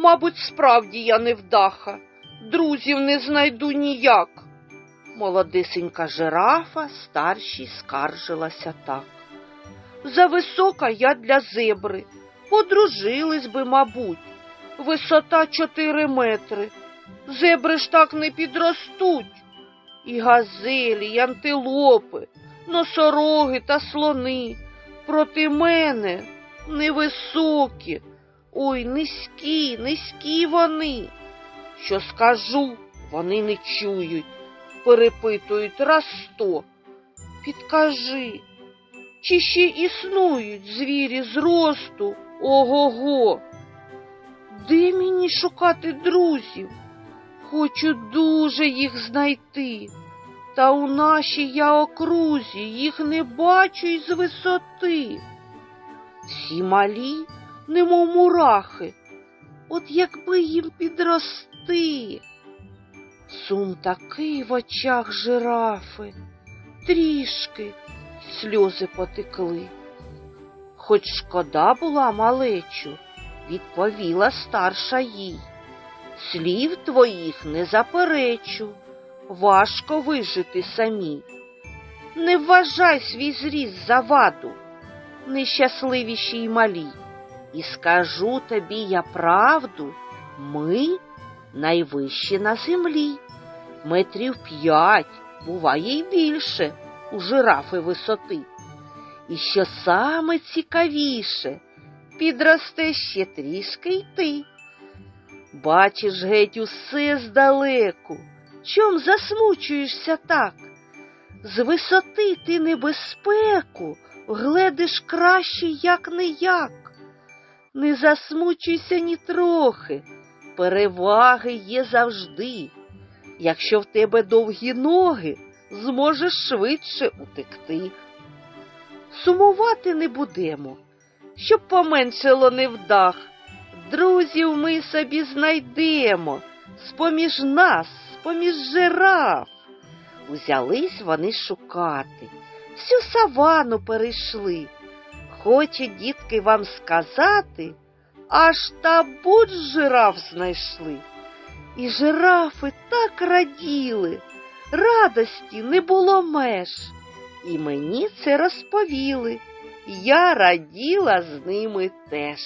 Мабуть, справді я невдаха, друзів не знайду ніяк. Молодисенька жирафа старшій скаржилася так. Зависока я для зебри, подружились би, мабуть, висота чотири метри. Зебри ж так не підростуть. І газелі, і антилопи, носороги та слони проти мене невисокі, ой, низькі, низькі вони. Що скажу, вони не чують, перепитують раз сто. Підкажи, чи ще існують звірі зросту? Ого-го? Де мені шукати друзів? Хочу дуже їх знайти. Та у нашій я окрузі їх не бачу й з висоти. Всі малі, немов мурахи, от якби їм підрости. Сум такий в очах жирафи, трішки сльози потекли. Хоч шкода була малечу, відповіла старша їй. Слів твоїх не заперечу, важко вижити самі. Не вважай свій зріст за ваду, нещасливіші й малі. І скажу тобі я правду, ми найвищі на землі. Метрів п'ять, буває й більше у жирафи висоти. І що саме цікавіше, підросте ще трішки й ти. Бачиш геть усе здалеку. Чом засмучуєшся так? З висоти ти небезпеку гледиш краще, як не як. Не засмучуйся ні трохи, переваги є завжди. Якщо в тебе довгі ноги, зможеш швидше утекти. Сумувати не будемо, щоб поменшило невдах. Друзів ми собі знайдемо з-поміж нас, з-поміж жираф. Узялись вони шукати, всю савану перейшли. Хочу, дітки, вам сказати, аж табут жираф знайшли. І жирафи так раділи, радості не було меж. І мені це розповіли. Я раділа з ними теж.